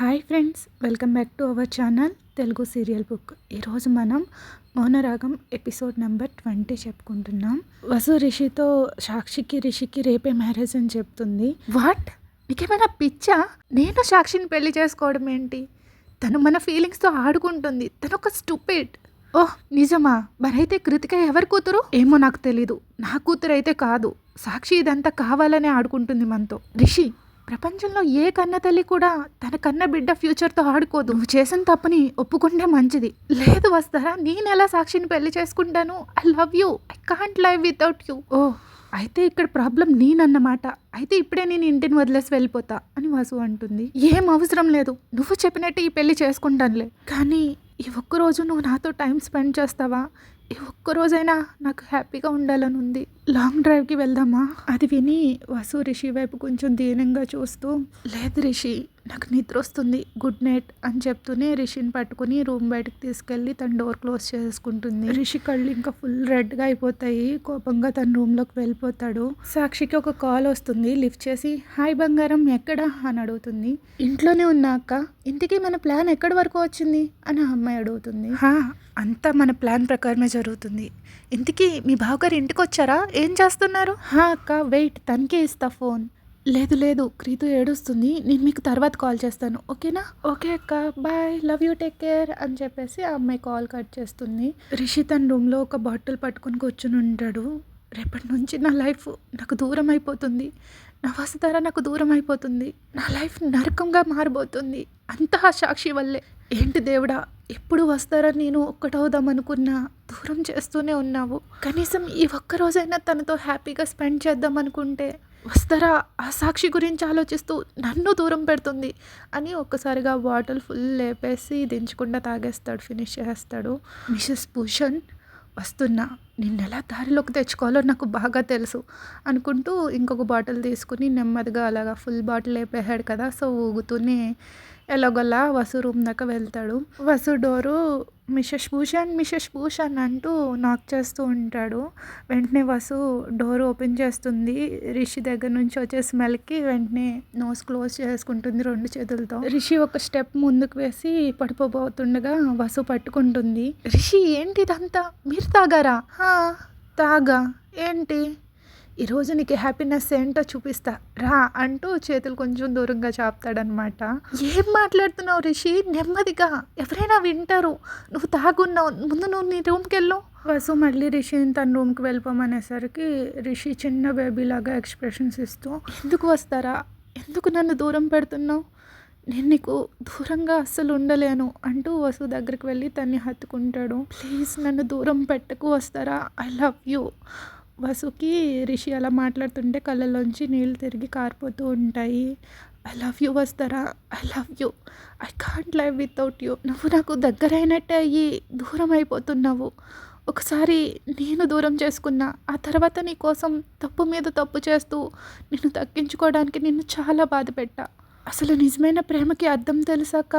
Hi friends welcome back to our channel Telugu serial book. ఈరోజు మనం Mounaragam episode number twenty చెప్పుకుంటున్నాం. వసు రిషితో సాక్షికి రిషికి రేపే మ్యారేజ్ అని చెప్తుంది. వాట్? నీకేమైనా పిచ్చా? నేను సాక్షిని పెళ్ళి చేసుకోవడం ఏంటి? తను మన ఫీలింగ్స్తో ఆడుకుంటుంది. తను ఒక స్టూపిడ్. ఓహ్ నిజమా? మరైతే కృతిక ఎవరి కూతురు? ఏమో నాకు తెలీదు. నా కూతురు అయితే కాదు. సాక్షి ఇదంతా కావాలనే ఆడుకుంటుంది మనతో. రిషి ప్రపంచంలో ఏ కన్న తల్లి కూడా తన కన్న బిడ్డ ఫ్యూచర్తో ఆడుకోదు. నువ్వు చేసిన తప్పని ఒప్పుకుంటే మంచిది. లేదు వస్తారా? నేను ఎలా సాక్షిని పెళ్ళి చేసుకుంటాను? I love you. I can't live without you. ఓ అయితే ఇక్కడ ప్రాబ్లం నేనన్నమాట. అయితే ఇప్పుడే నేను ఇంటిని వదిలేసి వెళ్ళిపోతా అని వాసు అంటుంది. ఏం అవసరం లేదు. నువ్వు చెప్పినట్టు ఈ పెళ్ళి చేసుకుంటానులే. కానీ ఈ ఒక్కరోజు నువ్వు నాతో టైం స్పెండ్ చేస్తావా? ఈ ఒక్కరోజైనా నాకు హ్యాపీగా ఉండాలని ఉంది. లాంగ్ డ్రైవ్కి వెళ్దామా? అది విని వసు రిషి వైపు కొంచెం దీనంగా చూస్తూ లేదు రిషి నాకు నిద్ర వస్తుంది గుడ్ నైట్ అని చెప్తూనే రిషిని పట్టుకుని రూమ్ బయటకు తీసుకెళ్ళి తన డోర్ క్లోజ్ చేసుకుంటుంది. రిషి కళ్ళు ఇంకా ఫుల్ రెడ్గా అయిపోతాయి. కోపంగా తన రూమ్లోకి వెళ్ళిపోతాడు. సాక్షికి ఒక కాల్ వస్తుంది. లిఫ్ట్ చేసి హాయ్ బంగారం ఎక్కడా? అని అడుగుతుంది. ఇంట్లోనే ఉన్నా అక్క. ఇంటికి మన ప్లాన్ ఎక్కడి వరకు వచ్చింది? అని అమ్మాయి అడుగుతుంది. "హా, అంతా మన ప్లాన్ ప్రకారమే జరుగుతుంది. ఇంటికి మీ బావగారు ఇంటికి వచ్చారా ఏం చేస్తున్నారు? హా అక్క వెయిట్. తనకే ఇస్తా ఫోన్. లేదు లేదు. క్రీతు ఏడుస్తుంది. నేను మీకు తర్వాత కాల్ చేస్తాను. ఓకేనా? ఓకే అక్క. Bye. Love you. Take care అని చెప్పేసి ఆ అమ్మాయి కాల్ కట్ చేస్తుంది. రిషి తన రూమ్లో ఒక బాటిల్ పట్టుకొని కూర్చుని ఉంటాడు. రేపటి నుంచి నా లైఫ్ నాకు దూరం అయిపోతుంది. నా వసుధార నాకు దూరం అయిపోతుంది. నా లైఫ్ నరకంగా మారబోతుంది అంతా సాక్షి వల్లే. ఏంటి దేవుడా? ఎప్పుడు వస్తారా నేను ఒక్కటవుదాం అనుకున్నా దూరం చేస్తూనే ఉన్నావు. కనీసం ఈ ఒక్క రోజైనా తనతో హ్యాపీగా స్పెండ్ చేద్దాం అనుకుంటే వస్తారా? ఆ సాక్షి గురించి ఆలోచిస్తూ నన్ను దూరం పెడుతుంది అని ఒక్కసారిగా బాటిల్ ఫుల్ లేపేసి దించకుండా తాగేస్తాడు ఫినిష్ చేస్తాడు మిసెస్ భూషణ్ వస్తున్నా నిన్ను ఎలా దారిలోకి తెచ్చుకోవాలో నాకు బాగా తెలుసు అనుకుంటూ ఇంకొక బాటిల్ తీసుకుని నెమ్మదిగా అలాగా ఫుల్ బాటిల్ లేపేశాడు కదా సో ఊగుతూనే ఎలాగొల్ల వసు రూమ్ దాకా వెళ్తాడు. Vasu door Mrs Bhushan Mrs Bhushan అంటూ నాక్ చేస్తూ ఉంటాడు. వెంటనే వసు డోర్ ఓపెన్ చేస్తుంది. రిషి దగ్గర నుంచి వచ్చే స్మెల్కి వెంటనే నోస్ క్లోజ్ చేసుకుంటుంది రెండు చేతులతో. రిషి ఒక స్టెప్ ముందుకు వేసి పడిపోబోతుండగా వసు పట్టుకుంటుంది. రిషి ఏంటి ఇదంతా మీరు తాగారా? తాగా. ఏంటి? ఈరోజు నీకు హ్యాపీనెస్ ఏంటో చూపిస్తా. రా అంటూ చేతులు కొంచెం దూరంగా చాపుతాడనమాట ఏం మాట్లాడుతున్నావు రిషి? నెమ్మదిగా. ఎవరైనా వింటారు. నువ్వు తాగున్నావు. ముందు నువ్వు నీ రూమ్కి వెళ్ళు. వసు మళ్ళీ రిషిని తన రూమ్కి వెళ్ళిపోమనేసరికి రిషి చిన్న బేబీలాగా ఎక్స్ప్రెషన్స్ ఇస్తూ ఎందుకు వస్తారా? ఎందుకు నన్ను దూరం పెడుతున్నావు? నేను నీకు దూరంగా అస్సలు ఉండలేను. అంటూ వసు దగ్గరికి వెళ్ళి తన్ని హత్తుకుంటాడు. ప్లీజ్ నన్ను దూరం పెట్టకు వస్తారా? I love you. వసుకి రిషి అలా మాట్లాడుతుంటే కళ్ళలోంచి నీళ్ళు తిరిగి కారిపోతూ ఉంటాయి. ఐ లవ్ యూ వస్తారా? I love you. I can't live without you. నువ్వు నాకు దగ్గరైనట్టే అయ్యి దూరం అయిపోతున్నావు ఒకసారి నేను దూరం చేసుకున్నా ఆ తర్వాత నీ కోసం తప్పు మీద తప్పు చేస్తూ నిన్ను తగ్గించుకోవడానికి నిన్ను చాలా బాధ పెట్టా అసలు నిజమైన ప్రేమకి అర్థం తెలిసాక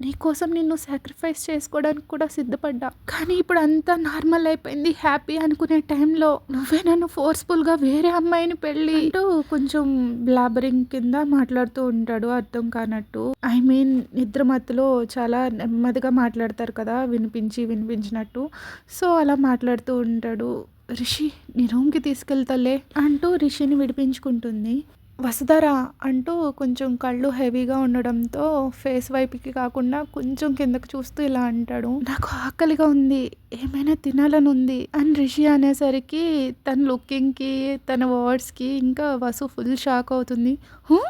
నీ కోసం నిన్ను సాక్రిఫైస్ చేసుకోవడానికి కూడా సిద్ధపడ్డా. కానీ ఇప్పుడు అంతా నార్మల్ అయిపోయింది హ్యాపీ అనుకునే టైంలో నువ్వే నన్ను ఫోర్స్ఫుల్గా వేరే అమ్మాయిని పెళ్ళి అంటూ కొంచెం బ్లాబరింగ్ కింద మాట్లాడుతూ ఉంటాడు అర్థం కానట్టు. ఐ మీన్ నిద్ర మత్తులో చాలా నెమ్మదిగా మాట్లాడతారు కదా వినిపించి వినిపించినట్టు. సో అలా మాట్లాడుతూ ఉంటాడు. రిషి నీ రూమ్కి తీసుకెళ్తాలే అంటూ రిషిని విడిపించుకుంటుంది. వసుధర అంటూ కొంచెం కళ్ళు హెవీగా ఉండడంతో ఫేస్ వైపుకి కాకుండా కొంచెం కిందకు చూస్తూ ఇలా అంటాడు. నాకు ఆకలిగా ఉంది ఏమైనా తినాలని ఉంది అని రిషి అనేసరికి తన లుకింగ్కి తన వర్డ్స్కి ఇంకా వసు ఫుల్ షాక్ అవుతుంది. హూ?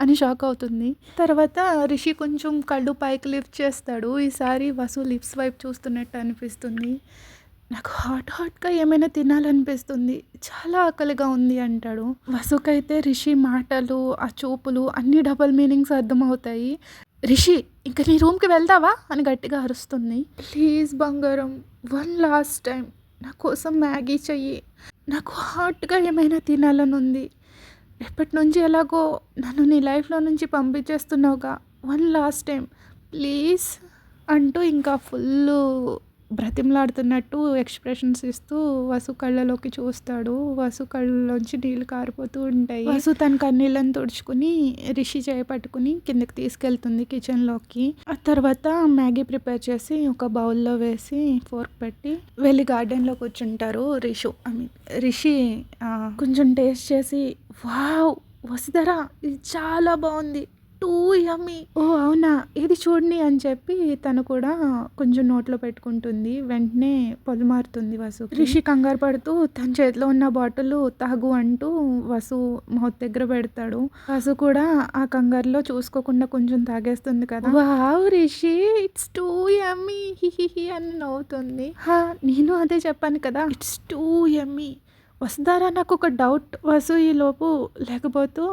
అని షాక్ అవుతుంది. తర్వాత రిషి కొంచెం కళ్ళు పైకి లిఫ్ట్ చేస్తాడు. ఈసారి వసు లిప్స్ వైపు చూస్తున్నట్టు అనిపిస్తుంది. నాకు హాట్ హాట్గా ఏమైనా తినాలనిపిస్తుంది. చాలా ఆకలిగా ఉంది అంటాడు. వసుకైతే రిషి మాటలు ఆ చూపులు అన్ని డబల్ మీనింగ్స్ అర్థమవుతాయి. రిషి ఇంక నీ రూమ్కి వెళ్తావా? అని గట్టిగా అరుస్తుంది. ప్లీజ్ బంగారం వన్ లాస్ట్ టైం. నా కోసం మ్యాగీ చెయ్యి. నాకు హాట్గా ఏమైనా తినాలని ఉంది రేపటి నుంచి ఎలాగో నన్ను నీ లైఫ్లో నుంచి పంపించేస్తున్నావుగా. One last time. ప్లీజ్ అంటూ ఇంకా ఫుల్ బ్రతిమలాడుతున్నట్టు ఎక్స్ప్రెషన్స్ ఇస్తూ వసు కళ్ళలోకి చూస్తాడు. వసు కళ్ళలోంచి నీళ్ళు కారిపోతూ ఉంటాయి. వసు తన కన్నీళ్ళని తుడుచుకుని రిషి చేపట్టుకుని కిందకి తీసుకెళ్తుంది కిచెన్లోకి. ఆ తర్వాత మ్యాగీ ప్రిపేర్ చేసి ఒక బౌల్లో వేసి ఫోర్క్ పెట్టి వెళ్ళి గార్డెన్లో కూర్చుంటారు రిషు. ఐ మీన్ రిషి కొంచెం టేస్ట్ చేసి వావ్! వసుధర ఇది చాలా బాగుంది. టూ యమ్మీ ఓ అవునా? ఇది చూడండి అని చెప్పి తను కూడా కొంచెం నోట్లో పెట్టుకుంటుంది. వెంటనే పొలమారుతుంది వసు రిషి కంగారు పడుతూ తన చేతిలో ఉన్న బాటిల్ తాగు అంటూ వసు మౌత్ దగ్గర పెడతాడు. వసు కూడా ఆ కంగారులో చూసుకోకుండా కొంచెం తాగేస్తుంది కదా. Wow Rishi. It's too yummy హిహిహి అని నవ్వుతుంది. హా నేను అదే చెప్పాను కదా. ఇట్స్ టూ యమ్మీ వసుధారా నాకు ఒక డౌట్. వసు ఈ లోపు లేకపోతూ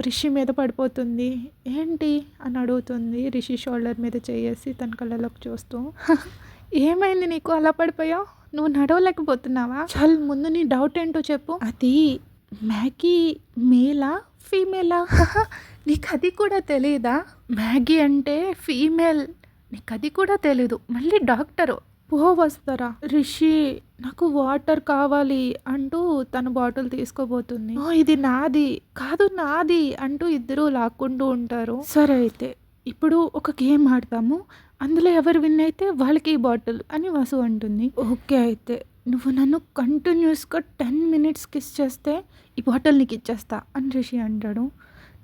రిషి మీద పడిపోతుంది. ఏంటి? అని అడుగుతుంది రిషి షోల్డర్ మీద చేసి తన కళ్ళలోకి చూస్తూ. "హ, ఏమైంది నీకు? అలా పడిపోయావు? నువ్వు నడవలేకపోతున్నావా? చాలు ముందు నీ డౌట్ ఏంటో చెప్పు. అది మ్యాగీ మేలా? ఫీమేలా? నీకు అది కూడా తెలియదా మ్యాగీ అంటే ఫీమేల్. నీకు అది కూడా తెలీదు. మళ్ళీ డాక్టరు. వస్తారా రిషి నాకు వాటర్ కావాలి అంటూ తన బాటిల్ తీసుకోబోతుంది. "ఓ, ఇది నాది కాదు నాది అంటూ ఇద్దరు లాక్కుంటూ ఉంటారు. సరే అయితే ఇప్పుడు ఒక గేమ్ ఆడతాము అందులో ఎవరు విన్ అయితే వాళ్ళకి ఈ బాటిల్ అని వసు అంటుంది. ఓకే అయితే నువ్వు నన్ను కంటిన్యూస్గా టెన్ మినిట్స్ కిస్ చేస్తే ఈ బాటిల్ నీకు ఇచ్చేస్తా అని రిషి అంటాడు.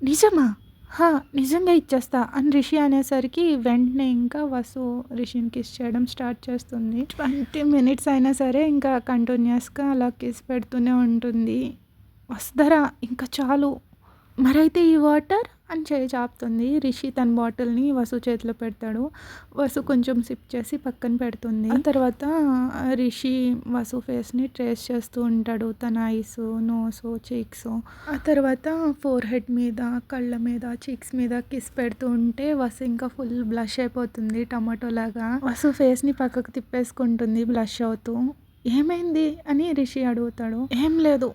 నిజమా? హా నిజంగా ఇచ్చేస్తా. అని రిషి అనేసరికి వెంటనే ఇంకా వసు రిషిని కిస్ చేయడం స్టార్ట్ చేస్తుంది. ట్వంటీ మినిట్స్ అయినా సరే ఇంకా కంటిన్యూస్గా అలా కిస్ పెడుతూనే ఉంటుంది. వస్తారా ఇంకా చాలు. మరైతే ఈ వాటర్ అని చేయి చాపుతుంది. రిషి తన బాటిల్ని వసు చేతిలో పెడతాడు. వసు కొంచెం సిప్ చేసి పక్కన పెడుతుంది. ఆ తర్వాత రిషి వసు ఫేస్ని ట్రేస్ చేస్తూ ఉంటాడు. తన ఐస్ నోస్ చీక్స్. ఆ తర్వాత ఫోర్ హెడ్ మీద కళ్ళ మీద చీక్స్ మీద కిస్ పెడుతూ ఉంటే వసు ఇంకా ఫుల్ బ్లష్ అయిపోతుంది టమాటో లాగా. వసు ఫేస్ని పక్కకు తిప్పేసుకుంటుంది బ్లష్ అవుతూ. ఏమైంది? అని రిషి అడుగుతాడు. ఏం లేదు.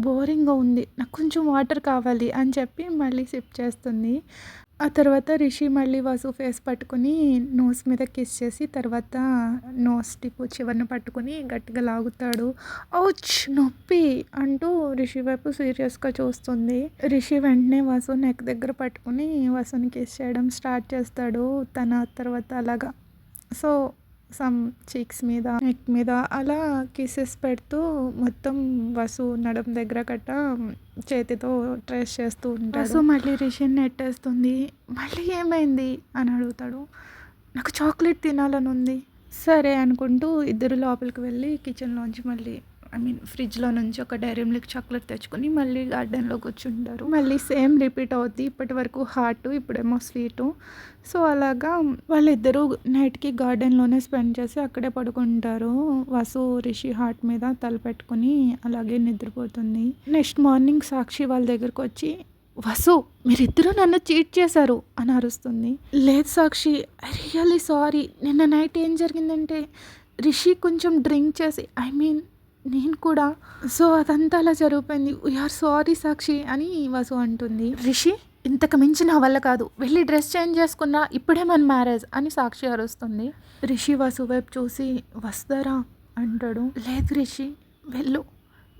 బోరింగ్గా ఉంది. నాకు కొంచెం వాటర్ కావాలి అని చెప్పి మళ్ళీ సిప్ చేస్తుంది. ఆ తర్వాత రిషి మళ్ళీ వసు ఫేస్ పట్టుకుని నోస్ మీద కిస్ చేసి తర్వాత నోస్ టిప్పు చివరిని పట్టుకుని గట్టిగా లాగుతాడు. ఔచ్! నొప్పి! అంటూ రిషి వైపు సీరియస్గా చూస్తుంది. రిషి వెంటనే వసు నెక్ దగ్గర పట్టుకుని వసుని కిస్ చేయడం స్టార్ట్ చేస్తాడు. తన తర్వాత అలాగా. సో సమ్ చీక్స్ మీద నెక్ మీద అలా కిసెస్ పెడుతూ మొత్తం వసు నడుం దగ్గర గట్ట చేతితో ట్రేస్ చేస్తూ ఉంటాడు. వసు మళ్ళీ రిషిని నెట్టేస్తుంది. మళ్ళీ ఏమైంది? అని అడుగుతాడు. నాకు చాక్లెట్ తినాలని ఉంది. సరే అనుకుంటూ ఇద్దరు లోపలికి వెళ్ళి కిచెన్లోంచి మళ్ళీ ఐ మీన్ ఫ్రిడ్జ్లో నుంచి ఒక డైరీ మిల్క్ చాక్లెట్ తెచ్చుకొని మళ్ళీ గార్డెన్లో కూర్చుంటారు. మళ్ళీ సేమ్ రిపీట్ అవుద్ది. ఇప్పటి వరకు హాట్ ఇప్పుడేమో స్వీటు. సో అలాగా వాళ్ళిద్దరూ నైట్కి గార్డెన్లోనే స్పెండ్ చేసి అక్కడే పడుకుంటారు. వసు రిషి హార్ట్ మీద తలపెట్టుకుని అలాగే నిద్రపోతుంది. నెక్స్ట్ మార్నింగ్ సాక్షి వాళ్ళ దగ్గరకు వచ్చి వసు మీరిద్దరూ నన్ను చీట్ చేశారు అని అరుస్తుంది. లేదు సాక్షి ఐ రియల్లీ సారీ. నిన్న నైట్ ఏం జరిగిందంటే రిషి కొంచెం డ్రింక్ చేసి ఐ మీన్ నేను కూడా. సో అదంతా అలా జరిగిపోయింది. వీఆర్ సారీ సాక్షి అని వసు అంటుంది. రిషి ఇంతకు మించి నా వల్ల కాదు. వెళ్ళి డ్రెస్ చేంజ్ చేసుకున్నా ఇప్పుడే మన మ్యారేజ్ అని సాక్షి అరుస్తుంది. రిషి వసు వైపు చూసి వస్తారా? అంటాడు. లేదు రిషి వెళ్ళు.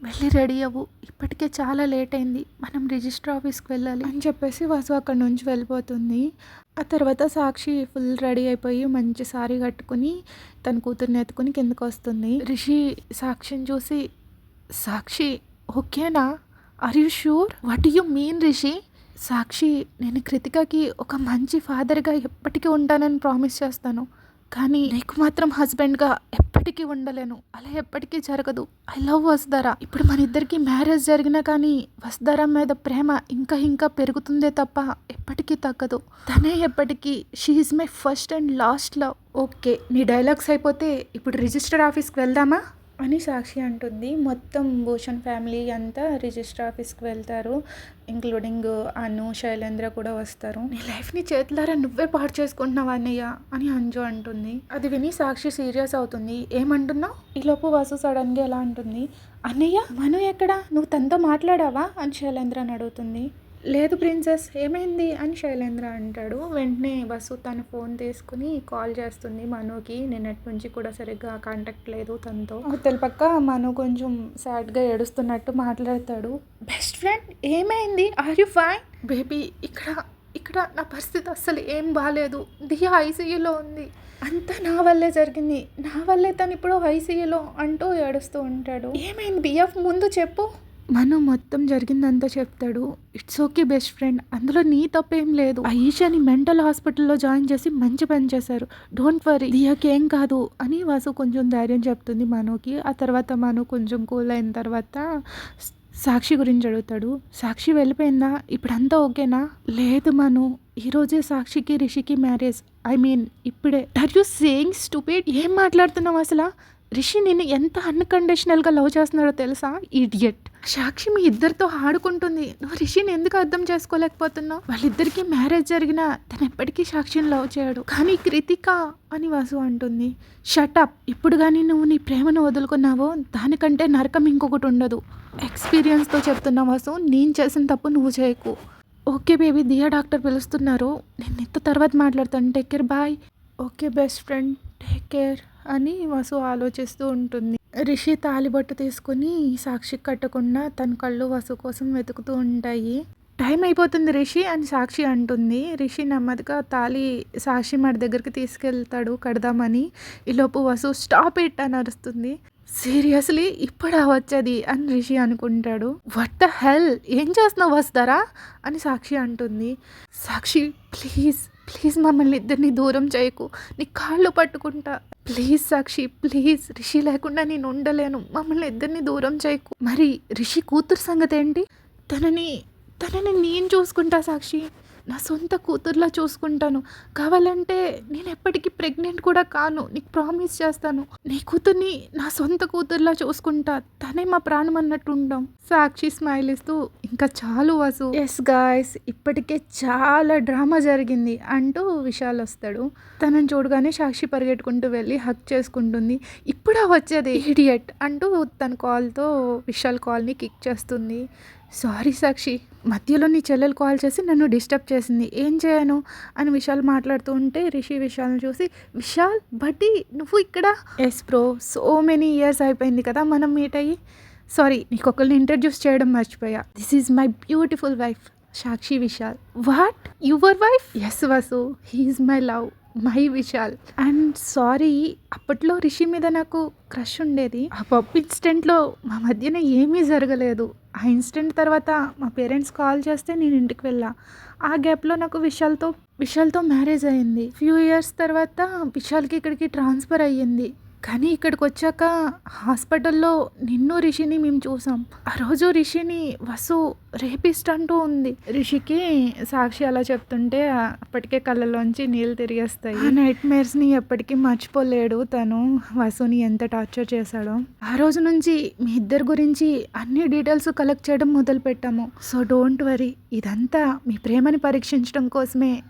వెళ్ళి రెడీ అవ్వు. ఇప్పటికే చాలా లేట్ అయింది. మనం రిజిస్టర్ ఆఫీస్కి వెళ్ళాలి. అని చెప్పేసి వసు అక్కడ నుంచి వెళ్ళిపోతుంది. ఆ తర్వాత సాక్షి ఫుల్ రెడీ అయిపోయి మంచి సారీ కట్టుకుని తన కూతుర్ని ఎత్తుకుని కిందకు వస్తుంది. రిషి సాక్షిని చూసి సాక్షి ఓకేనా? Are you sure what you mean Rishi? Sakshi నేను కృతికకి ఒక మంచి ఫాదర్గా ఎప్పటికీ ఉంటానని ప్రామిస్ చేస్తాను. కానీ నీకు మాత్రం హస్బెండ్గా ఎప్పటికీ ఉండలేను. అలా ఎప్పటికీ జరగదు. I love Vasudhara. ఇప్పుడు మన ఇద్దరికి మ్యారేజ్ జరిగినా కానీ వసుధారా మీద ప్రేమ ఇంకా ఇంకా పెరుగుతుందే తప్ప ఎప్పటికీ తగ్గదు. తనే ఎప్పటికీ she's my first and last love okay నీ డైలాగ్స్ అయిపోతే ఇప్పుడు రిజిస్టర్ ఆఫీస్కి వెళ్దామా? అని సాక్షి అంటుంది. మొత్తం భూషణ్ ఫ్యామిలీ అంతా రిజిస్టర్ ఆఫీస్కి వెళ్తారు. ఇంక్లూడింగ్ అను శైలేంద్ర కూడా వస్తారు. నీ లైఫ్ని చేతులారా నువ్వే పాడు చేసుకుంటున్నావు అన్నయ్య అని అంజు అంటుంది. అది విని సాక్షి సీరియస్ అవుతుంది. ఏమంటున్నావు? ఈలోపు వాసు సడన్గా ఎలా అంటుంది? అన్నయ్య మను ఎక్కడా? నువ్వు తనతో మాట్లాడావా? అని శైలేంద్ర అని అడుగుతుంది. లేదు ప్రిన్సెస్ ఏమైంది? అని శైలేంద్ర అంటాడు. వెంటనే వసు తన ఫోన్ తీసుకుని కాల్ చేస్తుంది మనుకి. నిన్నటి నుంచి కూడా సరిగ్గా కాంటాక్ట్ లేదు తనతో. పక్క మను కొంచెం సాడ్గా ఏడుస్తున్నట్టు మాట్లాడతాడు. బెస్ట్ ఫ్రెండ్ ఏమైంది? Are you fine? బేబీ ఇక్కడ ఇక్కడ నా పరిస్థితి అస్సలు ఏం బాగాలేదు దియా ఐసీయూలో ఉంది. అంతా నా వల్లే జరిగింది. నా వల్లే తను ఇప్పుడు ఐసీయూలో అంటూ ఏడుస్తూ ఉంటాడు. ఏమైంది? బిఎఫ్ ముందు చెప్పు. మను మొత్తం జరిగిందంతా చెప్తాడు. ఇట్స్ ఓకే బెస్ట్ ఫ్రెండ్ అందులో నీ తప్పేం లేదు. ఆయిషాని మెంటల్ హాస్పిటల్లో జాయిన్ చేసి మంచి పని చేశారు. డోంట్ వరీ దియకేం ఏం కాదు అని వాసు కొంచెం ధైర్యం చెప్తుంది మనుకి. ఆ తర్వాత మను కొంచెం కూల్ అయిన తర్వాత సాక్షి గురించి అడుగుతాడు. సాక్షి వెళ్ళిపోయిందా? ఇప్పుడంతా ఓకేనా? లేదు మను. ఈరోజే సాక్షికి రిషికి మ్యారేజ్. ఐ మీన్ ఇప్పుడే. ఆర్ యూ సేయింగ్ స్టూపిడ్ ఏం మాట్లాడుతున్నావు అసలు? రిషి నిన్ను ఎంత అన్కండిషనల్గా లవ్ చేస్తున్నాడో తెలుసా? ఇడియట్. సాక్షి మీ ఇద్దరితో ఆడుకుంటుంది. నువ్వు రిషిని ఎందుకు అర్థం చేసుకోలేకపోతున్నావు? వాళ్ళిద్దరికీ మ్యారేజ్ జరిగినా తను ఎప్పటికీ సాక్షిని లవ్ చేయడు. కానీ కృతిక అని వాసు అంటుంది. షటప్ ఇప్పుడు కానీ నువ్వు నీ ప్రేమను వదులుకున్నావో దానికంటే నరకం ఇంకొకటి ఉండదు. ఎక్స్పీరియన్స్తో చెప్తున్నా వాసు నేను చేసిన తప్పు నువ్వు చేయకు. ఓకే బేబీ దియా డాక్టర్ పిలుస్తున్నారు. నేను ఇంత తర్వాత మాట్లాడతాను. Take care bye. Okay best friend take care. అని వసు ఆలోచిస్తూ ఉంటుంది. రిషి తాలిబొట్టు తీసుకుని సాక్షి కట్టకుండా తన కళ్ళు వసు కోసం వెతుకుతూ ఉంటాయి. టైం అయిపోతుంది రిషి అని సాక్షి అంటుంది. రిషి నెమ్మదిగా తాలి సాక్షి మరి దగ్గరికి తీసుకెళ్తాడు కడదామని. ఈలోపు వసు స్టాప్ ఇట్ అని అరుస్తుంది. సీరియస్లీ ఇప్పుడా వచ్చేది అని రిషి అనుకుంటాడు. What the hell? ఏం చేస్తున్నావు వస్తారా అని సాక్షి అంటుంది. సాక్షి ప్లీజ్ ప్లీజ్ మమ్మల్ని ఇద్దరిని దూరం చేయకు. నీ కాళ్ళు పట్టుకుంటా. Please Sakshi please. రిషి లేకుండా నేను ఉండలేను. మమ్మల్ని ఇద్దరిని దూరం చేయకు. మరి రిషి కూతురు సంగతి ఏంటి? తనని తనని నేను చూసుకుంటా సాక్షి. నా సొంత కూతుర్లా చూసుకుంటాను. కావాలంటే నేను ఎప్పటికీ ప్రెగ్నెంట్ కూడా కాను. నీకు ప్రామిస్ చేస్తాను. నీ కూతుర్ని నా సొంత కూతుర్లా చూసుకుంటా. తనే మా ప్రాణం అన్నట్టు ఉండం. సాక్షి స్మైల్ ఇస్తూ ఇంకా చాలు వాసు. ఎస్ గాయస్ ఇప్పటికే చాలా డ్రామా జరిగింది అంటూ విశాల్ వస్తాడు. తనని చూడగానే సాక్షి పరిగెట్టుకుంటూ వెళ్ళి హక్ చేసుకుంటుంది. ఇప్పుడా వచ్చేది? ఇడియట్ అంటూ తన కాల్తో విశాల్ కాల్ని కిక్ చేస్తుంది. సారీ సాక్షి. మధ్యలో నీ చెల్లెలు కాల్ చేసి నన్ను డిస్టర్బ్ చేసింది. ఏం చేయను? అని విశాల్ మాట్లాడుతూ ఉంటే రిషి విశాల్ని చూసి విశాల్ బట్టి నువ్వు ఇక్కడ? Yes bro so many years అయిపోయింది కదా మనం మీట్ అయ్యి. సారీ నీకు ఒకరిని ఇంట్రడ్యూస్ చేయడం మర్చిపోయా. This is my beautiful wife Sakshi Vishal. What your wife yes Vasu he's my love my Vishal. And sorry అప్పట్లో రిషి మీద నాకు క్రష్ ఉండేది. ఆ పబ్ ఇన్స్టెంట్లో మా మధ్యన ఏమీ జరగలేదు. ఆ ఇన్సిడెంట్ తర్వాత మా పేరెంట్స్ కాల్ చేస్తే నేను ఇంటికి వెళ్ళా. ఆ గ్యాప్లో నాకు విశాల్తో విశాల్తో మ్యారేజ్ అయింది. ఫ్యూ ఇయర్స్ తర్వాత విశాల్కి ఇక్కడికి ట్రాన్స్ఫర్ అయ్యింది. కానీ ఇక్కడికి వచ్చాక హాస్పిటల్లో నిన్ను రిషిని మేము చూసాం. ఆ రోజు రిషిని వసు రేపిస్ట్ అంటూ ఉంది. రిషికి సాక్షి అలా చెప్తుంటే అప్పటికే కళ్ళలోంచి నీళ్ళు తిరిగేస్తాయి. ఆ నైట్ మేర్స్ని ఎప్పటికీ మర్చిపోలేడు తను. వసుని ఎంత టార్చర్ చేశాడో. ఆ రోజు నుంచి మీ ఇద్దరి గురించి అన్ని డీటెయిల్స్ కలెక్ట్ చేయడం మొదలు పెట్టాము సో డోంట్ వరీ. ఇదంతా మీ ప్రేమని పరీక్షించడం కోసమే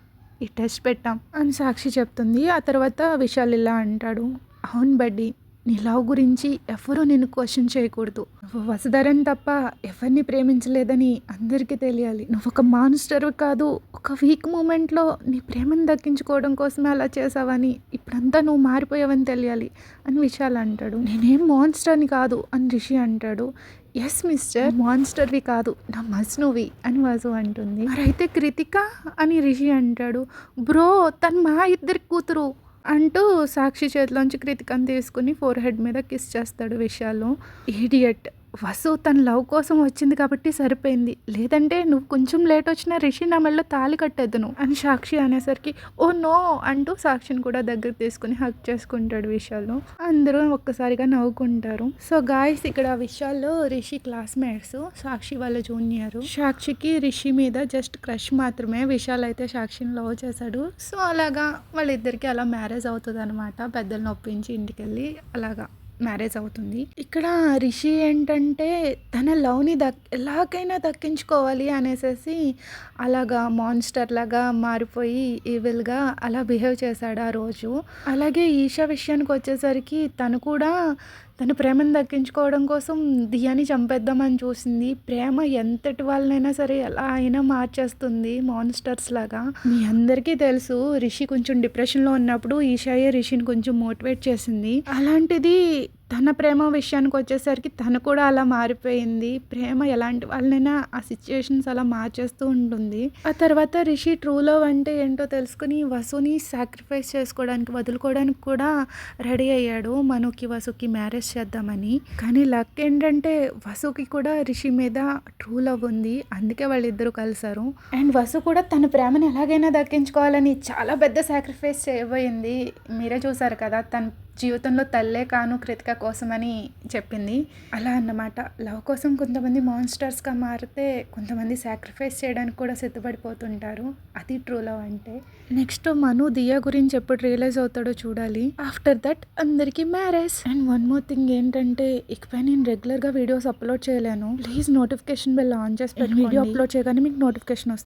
ఈ టెస్ట్ పెట్టాం అని సాక్షి చెప్తుంది. ఆ తర్వాత విశాల్ ఇలా అంటాడు. అవును బడ్డీ నీ లవ్ గురించి ఎవరూ నిన్ను క్వశ్చన్ చేయకూడదు. నువ్వు వసుధరని తప్ప ఎవరిని ప్రేమించలేదని అందరికీ తెలియాలి. నువ్వు ఒక మాన్స్టర్ కాదు ఒక వీక్ మూమెంట్లో నీ ప్రేమను దక్కించుకోవడం కోసమే అలా చేసావని ఇప్పుడంతా నువ్వు మారిపోయావని తెలియాలి అని విశాల్ అంటాడు. నేనేం మాన్స్టర్ని కాదు అని రిషి అంటాడు. ఎస్ మిస్టర్ మాన్స్టర్వి కాదు నా మజ్నువి అని వసు అంటుంది. మరైతే కృతిక అని రిషి అంటాడు. బ్రో తను మా ఇద్దరి కూతురు. అంటూ సాక్షి చేతిలోంచి కృతికను తీసుకుని ఫోర్ హెడ్ మీద కిస్ చేస్తాడు విషయాలు ఈడియట్ వసు తన లవ్ కోసం వచ్చింది కాబట్టి సరిపోయింది. లేదంటే నువ్వు కొంచెం లేట్ వచ్చినా రిషి నా మెళ్ళలో తాళి కట్టేద్దును అని సాక్షి అనేసరికి ఓ నో అంటూ సాక్షిని కూడా దగ్గర తీసుకుని హక్ చేసుకుంటాడు విషయాలు అందరూ ఒక్కసారిగా నవ్వుకుంటారు. సో గాయస్ ఇక్కడ విషయాల్లో రిషి క్లాస్మేట్స్ సాక్షి వాళ్ళ జూనియర్ సాక్షికి రిషి మీద జస్ట్ క్రష్ మాత్రమే విశాల్ అయితే సాక్షిని లవ్ చేశాడు. సో అలాగా వాళ్ళిద్దరికి అలా మ్యారేజ్ అవుతుంది అనమాట పెద్దలను ఒప్పించి ఇంటికి వెళ్ళి అలాగా. మ్యారేజ్ అవుతుంది. ఇక్కడ రిషి ఏంటంటే తన లవ్ని దక్ ఎలాగైనా దక్కించుకోవాలి అనేసి అలాగా మాన్స్టర్ లాగా మారిపోయి ఈవిల్గా అలా బిహేవ్ చేశాడు ఆ రోజు. అలాగే ఈషా విషయానికి వచ్చేసరికి తను కూడా తన ప్రేమను దక్కించుకోవడం కోసం దియాని చంపేద్దామని చూసింది. ప్రేమ ఎంతటి వాళ్ళనైనా సరే ఎలా అయినా మార్చేస్తుంది మాన్స్టర్స్ లాగా. మీ అందరికీ తెలుసు రిషి కొంచెం డిప్రెషన్లో ఉన్నప్పుడు ఈషాయే రిషిని కొంచెం మోటివేట్ చేసింది. అలాంటిది తన ప్రేమ విషయానికి వచ్చేసరికి తను కూడా అలా మారిపోయింది. ప్రేమ ఎలాంటి వాళ్ళనైనా ఆ సిచ్యుయేషన్స్ అలా మార్చేస్తూ ఉంటుంది. ఆ తర్వాత రిషి ట్రూ లవ్ అంటే ఏంటో తెలుసుకుని వసుని సాక్రిఫైస్ చేసుకోవడానికి వదులుకోవడానికి కూడా రెడీ అయ్యాడు మనుకి వసుకి మ్యారేజ్ చేద్దామని. కానీ లక్ ఏంటంటే వసుకి కూడా రిషి మీద ట్రూ లవ్ ఉంది. అందుకే వాళ్ళిద్దరూ కలిసారు అండ్ వసు కూడా తన ప్రేమను ఎలాగైనా దక్కించుకోవాలని చాలా పెద్ద సాక్రిఫైస్ చేయబోయింది. మీరే చూసారు కదా తన జీవితంలో తల్లే కాను కృతిక కోసమని చెప్పింది. అలా అన్నమాట. లవ్ కోసం కొంతమంది మాన్స్టర్స్గా మారితే కొంతమంది సాక్రిఫైస్ చేయడానికి కూడా సిద్ధపడిపోతుంటారు. అది ట్రూ లవ్ అంటే. నెక్స్ట్ మను దియా గురించి ఎప్పుడు రియలైజ్ అవుతాడో చూడాలి. ఆఫ్టర్ దట్ అందరికీ marriage. And one more thing ఏంటంటే ఇకపై నేను రెగ్యులర్గా వీడియోస్ అప్లోడ్ చేయలేను. ప్లీజ్ నోటిఫికేషన్ బెల్ ఆన్ చేసి వీడియో అప్లోడ్ చేయగానే మీకు నోటిఫికేషన్ వస్తుంది.